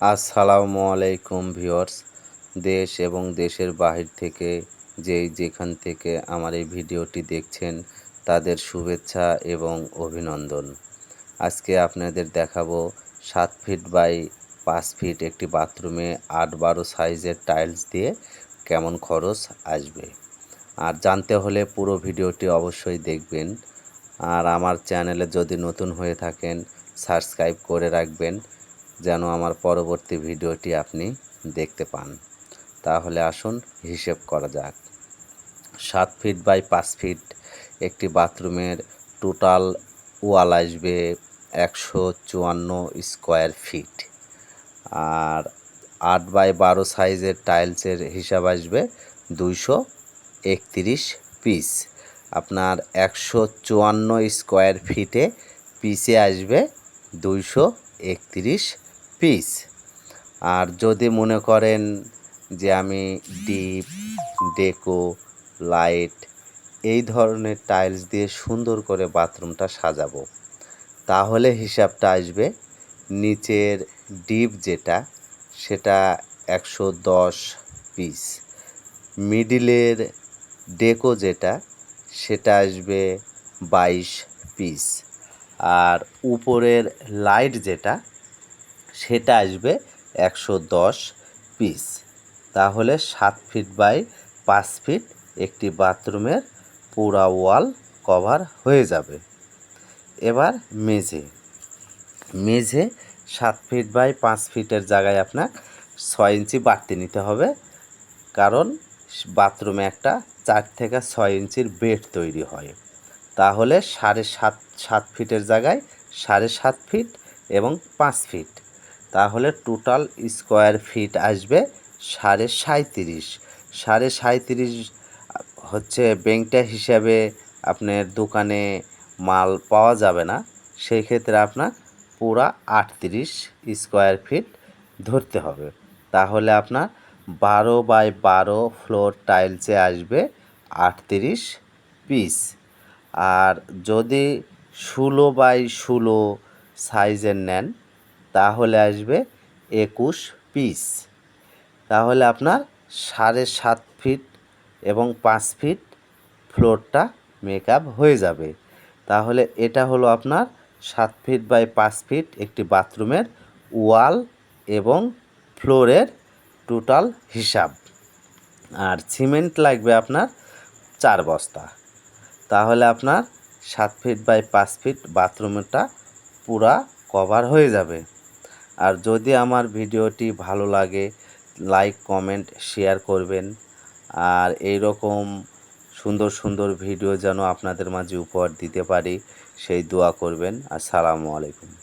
আসসালামু আলাইকুম ভিউয়ার্স। দেশ এবং দেশের বাহির থেকে যেই যেখান থেকে আমার এই ভিডিওটি দেখছেন, তাদের শুভেচ্ছা এবং অভিনন্দন। আজকে আপনাদের দেখাবো সাত ফিট বাই পাঁচ ফিট একটি বাথরুমে আট বারো সাইজের টাইলস দিয়ে কেমন খরচ আসবে। আর জানতে হলে পুরো ভিডিওটি অবশ্যই দেখবেন। আর আমার চ্যানেলে যদি নতুন হয়ে থাকেন, সাবস্ক্রাইব করে রাখবেন। যেন আমার পরবর্তী ভিডিওটি আপনি দেখতে পান। তাহলে আসুন হিসেব করা যাক। সাত ফিট বাই পাঁচ ফিট একটি বাথরুমের টোটাল ওয়াল আসবে একশো চুয়ান্ন স্কোয়ার ফিট আর আট বাই বারো সাইজের টাইলসের হিসাব আসবে দুইশো একত্রিশ পিস আপনার একশো চুয়ান্ন স্কোয়ার ফিটে পিসে আসবে দুইশো একত্রিশ পিস আর যদি মনে করেন যে আমি ডিপ ডেকো লাইট এই ধরনের টাইলস দিয়ে সুন্দর করে বাথরুমটা সাজাবো, তাহলে হিসাবটা আসবে নিচের ডিপ যেটা, সেটা একশো দশ পিস মিডিলের ডেকো যেটা, সেটা আসবে বাইশ পিস আর উপরের লাইট যেটা সেটা আসবে একশো দশ পিস তাহলে সাত ফিট বাই পাঁচ ফিট একটি বাথরুমের পুরা ওয়াল কভার হয়ে যাবে। এবার মেঝে। মেঝে সাত ফিট বাই পাঁচ ফিটের জায়গায় আপনার ছয় ইঞ্চি বাড়তি নিতে হবে। কারণ বাথরুমে একটা চার থেকে ছয় ইঞ্চির বেড তৈরি হয়। তাহলে সাড়ে সাত সাত ফিটের জায়গায় সাড়ে সাত ফিট এবং পাঁচ ফিট তাহলে টোটাল স্কোয়ার ফিট আসবে সাড়ে সাঁত্রিশ সাড়ে সাঁত্রিশ হচ্ছে ব্যাংকটা হিসাবে আপনার দোকানে মাল পাওয়া যাবে না। সেই ক্ষেত্রে আপনার পুরা আটত্রিশ স্কোয়ার ফিট ধরতে হবে। তাহলে আপনার বারো বাই বারো ফ্লোর টাইলসে আসবে আটত্রিশ পিস আর যদি ষোলো বাই ষোলো সাইজের নেন তাহলে আসবে একুশ পিস তাহলে আপনার সাড়ে সাত ফিট এবং পাঁচ ফিট ফ্লোরটা মেকআপ হয়ে যাবে। তাহলে এটা হলো আপনার সাত ফিট বাই পাঁচ ফিট একটি বাথরুমের ওয়াল এবং ফ্লোরের টোটাল হিসাব। আর সিমেন্ট লাগবে আপনার চার বস্তা। তাহলে আপনার সাত ফিট বাই পাঁচ ফিট বাথরুমটা পুরা কভার হয়ে যাবে। আর যদি আমার ভিডিওটি ভালো লাগে লাইক কমেন্ট শেয়ার করবেন। আর এই রকম সুন্দর সুন্দর ভিডিও যেন আপনাদের মাঝে উপহার দিতে পারি, সেই দোয়া করবেন। আসসালামু আলাইকুম।